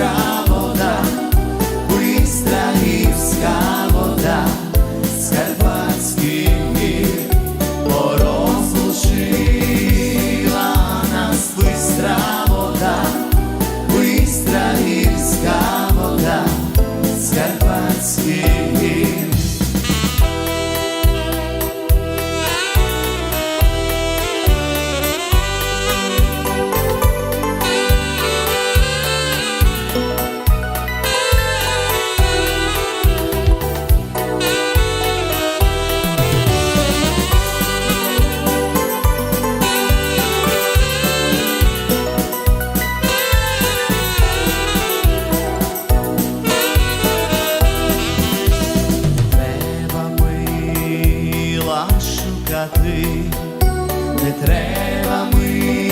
бистра вода, бистра гірська вода, скарпатський мір нас бистра вода, бистра вода, скарпатський мір. ти, не треба ми.